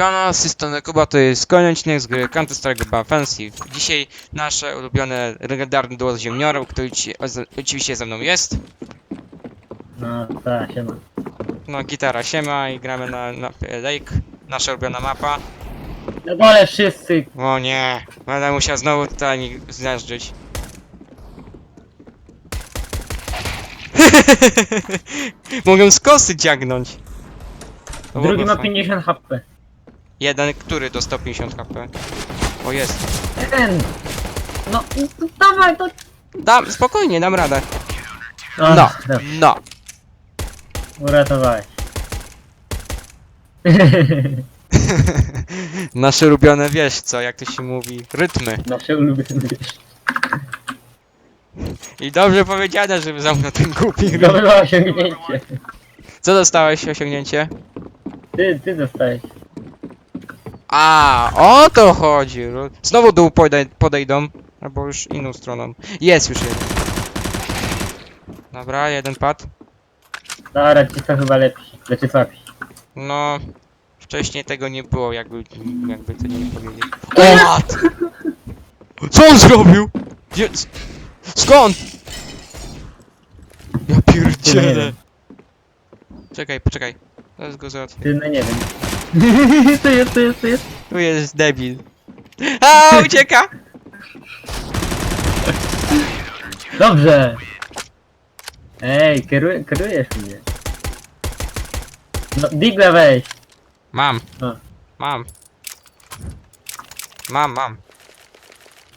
Siemano, z tej strony Kuba, to jest kolejny odcinek z gry Counter Strike Global Offensive. Dzisiaj nasze ulubione legendarny duo z ziemniorą, który z- oczywiście ze mną jest. No, tak, siema. No, gitara siema i gramy na mapie Lake. Nasza ulubiona mapa. Na dole wszyscy! O nie, będę musiał znowu tutaj mi zmiażdżyć. Mogę z kosy dziagnąć. To Drugi byłoby ma fajnie. 50 HP. Jeden, który dostał 50 HP. O jest. Ten! No, no dawaj, to... Dam, spokojnie, dam radę. No, dobra, no. uratowałeś. Nasze ulubione, wiesz co, jak to się mówi, rytmy. Nasze ulubione wiesz. I dobrze powiedziane, żeby zamknął ten głupi rytm. Dobre osiągnięcie. Co dostałeś osiągnięcie? Ty, ty dostałeś. A, o to chodzi. ru- Znowu dół podej podejdą. Albo już inną stroną. Jest już jeden. Dobra, jeden pad. Dobra, ci są chyba lepsi. Znaczy słabsi. No, wcześniej tego nie było, jakby, jakby to nie powiedzieć. O mat! Co on zrobił? Gdzie, skąd? Ja pierdzielę. Czekaj, poczekaj. Zaraz go załatwię. Ty, no nie wiem. to jest, to jest, to jest. Tu jest debil. A, ucieka! Dobrze! Ej, kieruj, kierujesz mnie. No, digla weź. Mam. Mam. Mam, mam.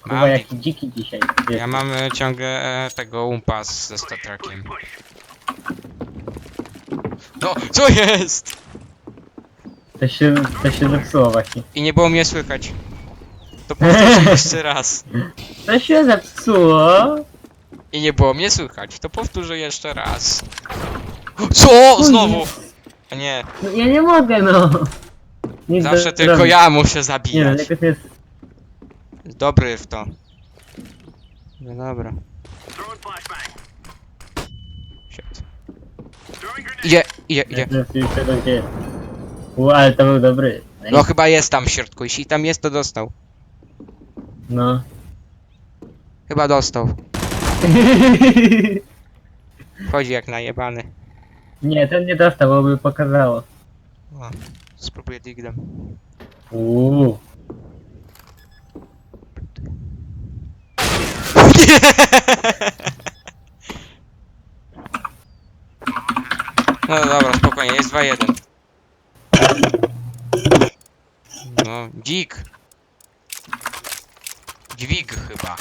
Chyba Mam. jaki dziki dzisiaj. Ja mam e, ciągle e, tego umpa z- ze Star Trekiem. No, co jest? To się, to się zepsuło właśnie. I nie było mnie słychać. To powtórzę jeszcze raz. To się zepsuło. I nie było mnie słychać. To powtórzę jeszcze raz. Co? Znowu! A nie, No, ja nie mogę, no. Nic zawsze do- tylko ja muszę Nie no, zabijać. jakoś jest... Dobry w to. No dobra. Shit. Idzie, idzie, idzie. jest gdzie jest. U, ale to był dobry. No chyba jest tam w środku. Jeśli tam jest, to dostał. No. Chyba dostał. Chodzi jak najebany. nie, ten nie dostał, bo by pokazało. O, spróbuję diglem. Uuu. No dobra, spokojnie, jest 2-1. No, dzik. Dźwig chyba.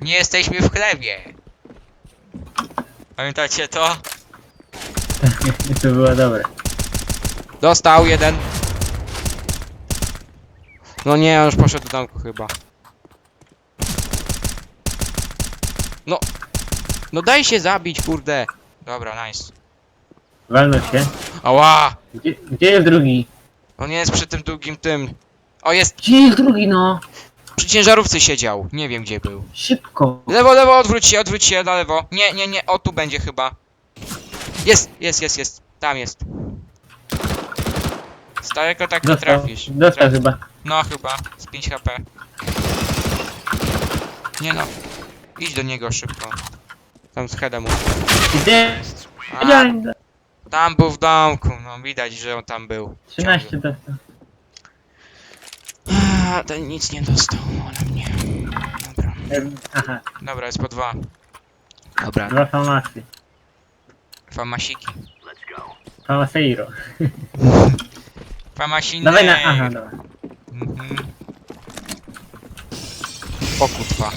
Nie jesteśmy w chlebie. Pamiętacie to? to było dobre. Dostał jeden. No nie, on już poszedł do domku chyba. No. No daj się zabić, kurde. Dobra, nice. Walnął się. Ała! Gdzie, gdzie jest drugi? On jest przy tym długim tym. O, jest Gdzie jest drugi, no? przy ciężarówce siedział. Nie wiem gdzie był. Szybko. Lewo, lewo, odwróć się, odwróć się na lewo. Nie, nie, nie, o tu będzie chyba. Jest, jest, jest, jest. Tam jest. Z daleko tak nie Dostał, trafisz. dostał Traf- chyba. No chyba, z 5 HP. Nie no, idź do niego szybko. Tam z headem. Gdzie? A, tam był w domku, no widać, że on tam był. 13 dostał. A, ten nic nie dostał ode mnie. Dobra, Em, Aha, dobra, jest po dwa. Dobra, dwa famasy. famasiki. Famaseiro. Famasiny. Dawaj na... Aha, dobra. Mhm. O kutwa.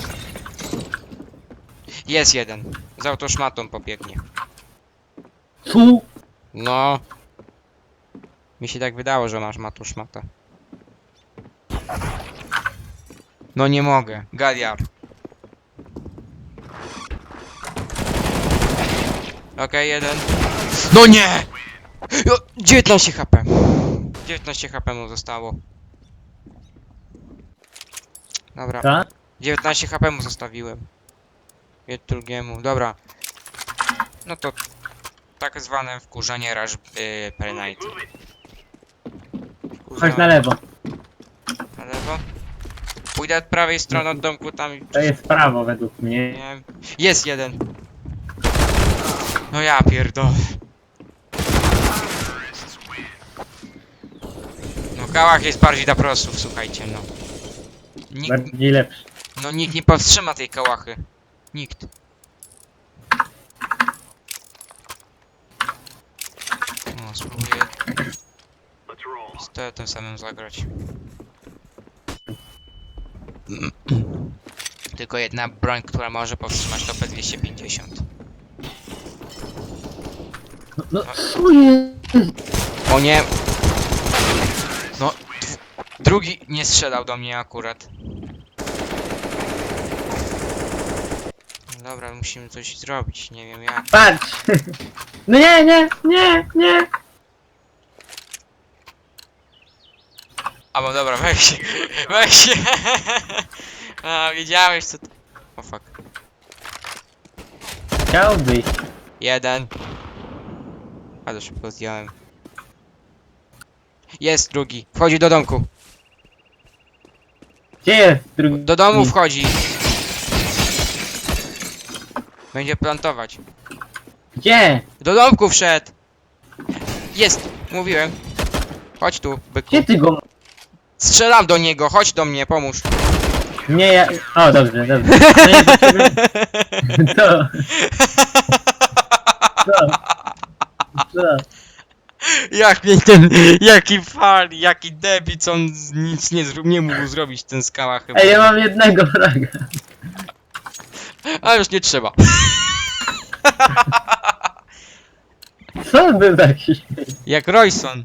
Jest jeden. Z autoszmatą pobiegnie. Tu? No. Mi się tak wydało, że masz matuszmatę. No nie mogę. Galiar. Okej, jeden. No nie! Jo, 19 HP. 19 HP mu zostało. Dobra. Tak? 19 HP mu zostawiłem. Jedź drugiemu. Dobra. No to tak zwane wkurzenie raż yy. Chodź na lewo. Na lewo? Pójdę od prawej strony od domku tam. To jest prawo według mnie. Nie wiem. Jest jeden! No ja pierdolę. No kałach jest bardziej dla prosów, słuchajcie no. Nikt, Bardziej lepszy. no nikt nie powstrzyma tej kałachy. Nikt. No, spróbuję pistoletem samym zagrać. Tylko jedna broń, która może powstrzymać to P250. No, no co jest? O nie! No, drugi nie strzelał do mnie akurat. Dobra, musimy coś zrobić, nie wiem jak. Patrz! No nie, nie, nie, nie! A bo dobra, weź, weź. A, wiedziałeś co. O fuck. Chciałbyś. Jeden. Ale szybko zdjąłem. Jest drugi. Wchodzi do domku. Gdzie jest drugi? Do domu wchodzi. Będzie plantować. Gdzie? Do domku wszedł! Jest! Mówiłem. Chodź tu, byku. Gdzie ty go? Strzelam do niego, chodź do mnie, pomóż. Nie, ja... O, dobrze, dobrze. No nie, do ciebie. Co? Co? Co? Jak mnie ten, jaki fal, jaki debic, on z- nic nie, zró- nie mógł zrobić ten skała chyba. Ej, ja mam jednego fraga. A już nie trzeba. Co by taki? Jak Royson.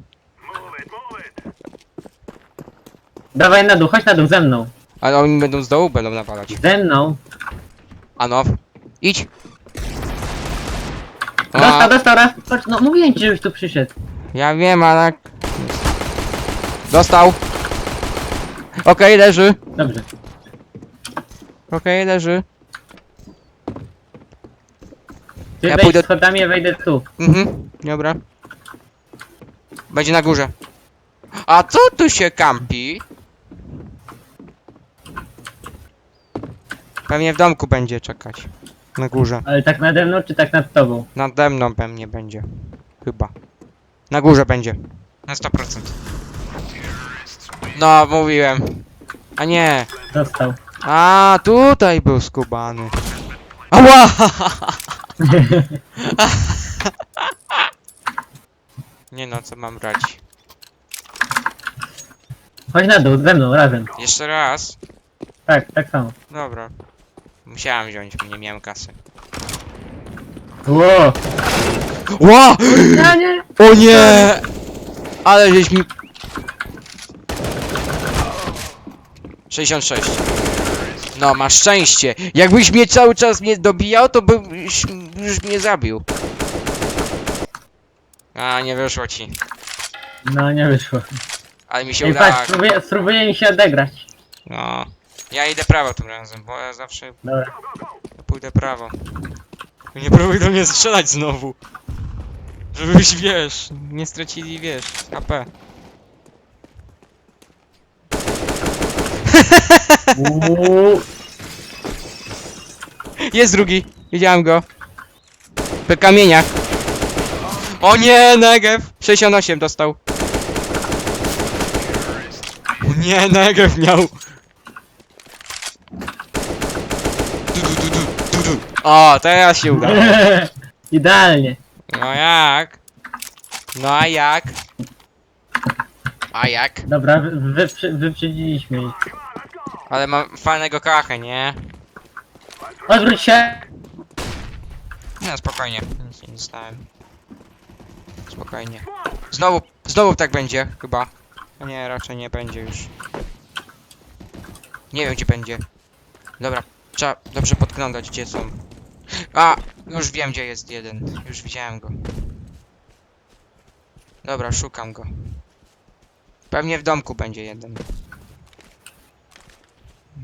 Dawaj na dół, chodź na dół, ze mną. Ale oni będą z dołu, będą nawalać. Ze mną. Ano, idź. Dostał, A, dostał raz. Chodź, no mówiłem ci, żebyś tu przyszedł. ja wiem, ale... Dostał. Okej, leży. Dobrze. Okej, leży. Ty Ja wejdź pójdę- schodami, ja wejdę tu. Mhm, dobra. Będzie na górze. A co tu się kampi? Pewnie w domku będzie czekać. Na górze. Ale tak nade mną, czy tak nad tobą? Nade mną pewnie będzie. Chyba. Na górze będzie. Na 100%. No, mówiłem. A nie. Dostał. A, tutaj był skubany. Ała! Nie no, co mam brać? Chodź na dół, ze mną, razem. Jeszcze raz? Tak, tak samo. Dobra. Musiałem wziąć, bo nie miałem kasy. Ło! Ja nie! O nie! Ale żeś mi... 66. No, masz szczęście. Jakbyś mnie cały czas mnie dobijał, to byś już mnie zabił. A, nie wyszło ci. No, nie wyszło. Ale mi się udało. patrz, spróbuję, spróbuję mi się odegrać. No. Ja idę prawo tym razem, bo ja zawsze Dobra. pójdę prawo. Nie próbuj do mnie strzelać znowu. Żebyś, wiesz, nie stracili, wiesz, HP. Uuu. Jest drugi, widziałem go. Po kamieniach. O nie, Negev! 68 dostał. O nie, Negev miał. O, teraz się udało. Idealnie. No jak? No a jak? A jak? Dobra, wy, wyprze- wyprzedziliśmy ich. Ale mam fajnego kachę, nie? Odwróć się! No spokojnie, nic nie dostałem. Spokojnie. Znowu, znowu tak będzie, chyba. A Nie, raczej nie będzie już. Nie wiem gdzie będzie. Dobra, trzeba dobrze podglądać gdzie są. A, już wiem gdzie jest jeden. Już widziałem go. Dobra, szukam go. Pewnie w domku będzie jeden.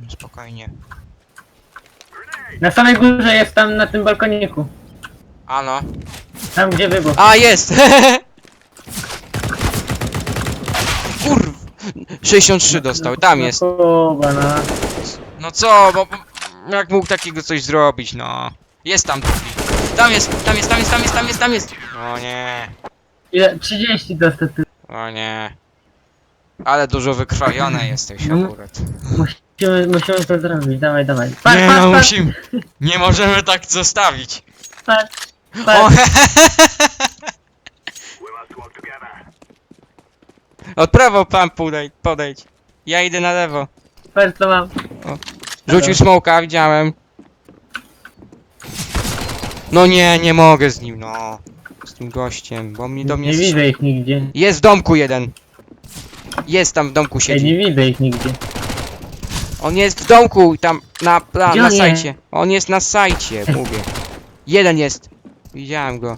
Spokojnie. Na samej górze jest tam na tym balkoniku. Ano. Tam gdzie wybuch. A, jest! Kurw! 63 dostał, tam jest. No. No co, bo jak mógł takiego coś zrobić, no. Jest tam drugi. Tam jest, tam jest, tam jest, tam jest, tam jest, tam jest. O nie, Ile? 30 dostał ty. o nie. Ale dużo wykrwawione jesteś No. akurat. Musimy, musimy to zrobić, dawaj, dawaj. Patrz, Nie patrz, no, patrz, musimy. Nie możemy tak zostawić. patrz, O, patrz. Od prawo pan podejdź, podejdź. Ja idę na lewo. Patrz co mam. Rzucił smoka, widziałem. No nie, nie mogę z nim, no. Z tym gościem, bo mi do mnie... Nie widzę ich nigdzie. Jest w domku jeden. Jest tam w domku Ej, siedzi. nie widzę ich nigdzie. On jest w domku, tam na, na, Gdzie na on jest? sajcie. On jest na sajcie, mówię. Jeden jest. Widziałem go.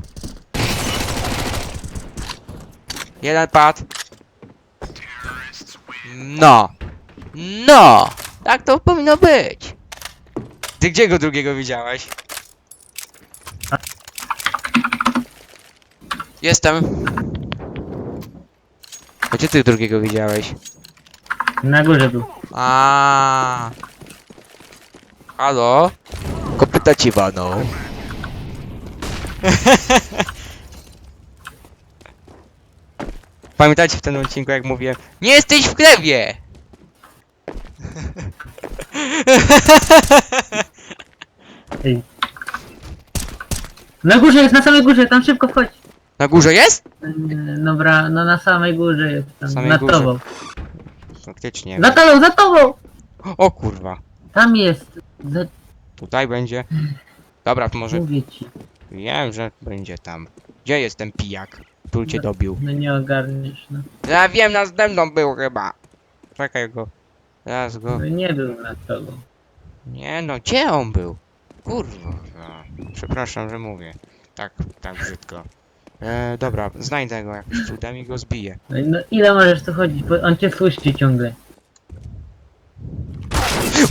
Jeden padł. No. No. Tak to powinno być. Ty gdzie go drugiego widziałeś? Jestem. A gdzie ty drugiego widziałeś? Na górze był. A. Halo? Kopyta ci waną. Pamiętacie w tym odcinku jak mówię Nie jesteś w glebie! Ej. Na górze jest, na samej górze, tam szybko wchodź. Na górze jest? Yy, Dobra, no na samej górze jest tam, Samej nad górze. tobą. Faktycznie. Za tobą, za tobą! O kurwa. Tam jest. Za... Tutaj będzie. Dobra, to może Mówię ci. wiem, że będzie tam. Gdzie jest ten pijak? Tu cię dobił. No nie ogarniesz, no. Ja wiem, następną był chyba. Czekaj go. Zaraz go. no nie był nad tobą. Nie no, gdzie on był? Kurwa. Przepraszam, że mówię. Tak, tak brzydko. E, dobra, znajdę go jakimś cudem i go zbiję. No, i no ile możesz tu chodzić, bo on cię słyszy ciągle.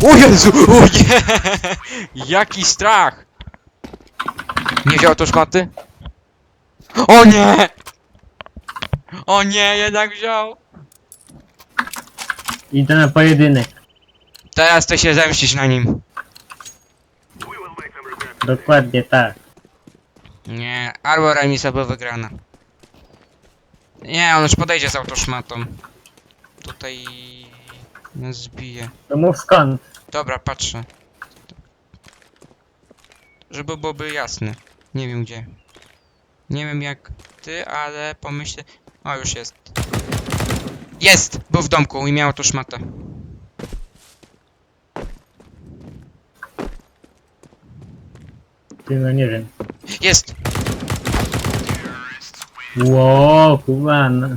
O Jezu! O nie! Jaki strach! Nie wziął to szmaty? O nie! O nie, jednak wziął! Idę na pojedynek. Teraz to się zemścić na nim. Dokładnie tak. Nie, albo remis, albo wygrana. Nie, on już podejdzie z autoszmatą. Tutaj... nas zbije. To mów skąd. Dobra, patrzę. Żeby byłoby jasne. Nie wiem gdzie. Nie wiem jak ty, ale pomyślę... O, już jest. Jest! Był w domku i miał szmatę. Ty no nie wiem. Jest! Ło, no.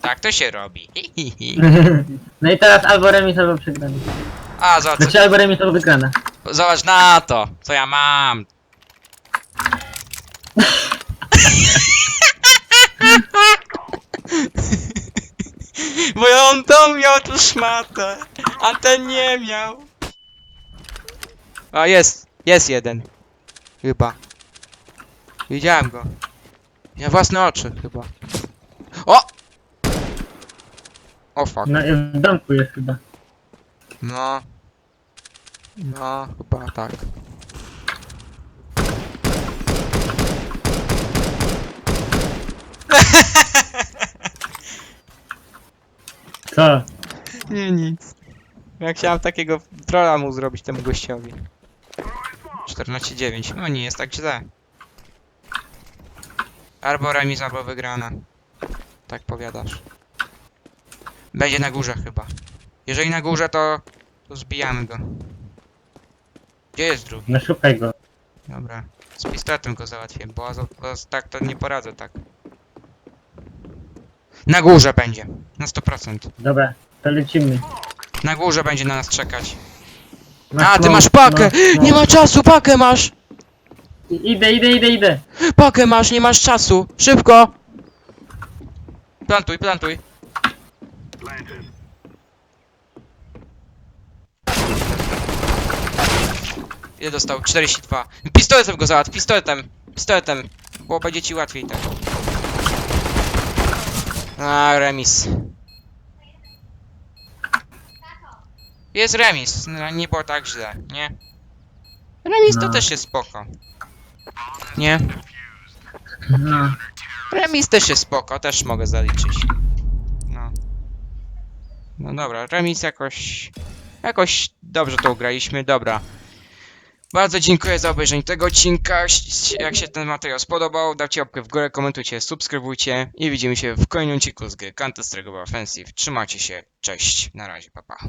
Tak to się robi. no i teraz albo remis, albo przegrana. A, zobacz, Znaczy albo remis, albo wygrana. zobacz na to, co ja mam. Bo on to miał tu szmatę, a ten nie miał. A jest, jest jeden. Chyba. Widziałem go. Ja własne oczy chyba. O! O fuck. No i w domku jest chyba. No. No, chyba tak. Co? Nie, nic. Ja chciałem takiego trolla mu zrobić temu gościowi. 14-9. No nie jest tak źle. Albo remis, albo wygrana. Tak powiadasz. Będzie na górze chyba. Jeżeli na górze, to, to zbijamy go. Gdzie jest drugi? No szukaj go. Dobra. Z pistoletem go załatwię, bo z, bo z, tak to nie poradzę tak. Na górze będzie. Na 100%. Dobra, to lecimy. Na górze będzie na nas czekać. A, ty masz pakę! no, no. Nie ma czasu, pakę masz! I- Idę, idę, idę, idę. Pakę masz, nie masz czasu! Szybko! Plantuj, plantuj. Ile dostał? 42. Pistoletem go załatw, pistoletem! Pistoletem! bo będzie ci łatwiej tak. A, remis. Jest remis, no, nie było tak źle, nie? Remis to No. też jest spoko. Nie? No. Remis też jest spoko, też mogę zaliczyć. No. No dobra, remis jakoś... Jakoś dobrze to ugraliśmy, dobra. Bardzo dziękuję za obejrzenie tego odcinka. Jak się ten materiał spodobał, dajcie łapkę w górę, komentujcie, subskrybujcie i widzimy się w kolejnym odcinku z gry Counter Strike Global Offensive. Trzymajcie się, cześć, na razie, papa. Pa.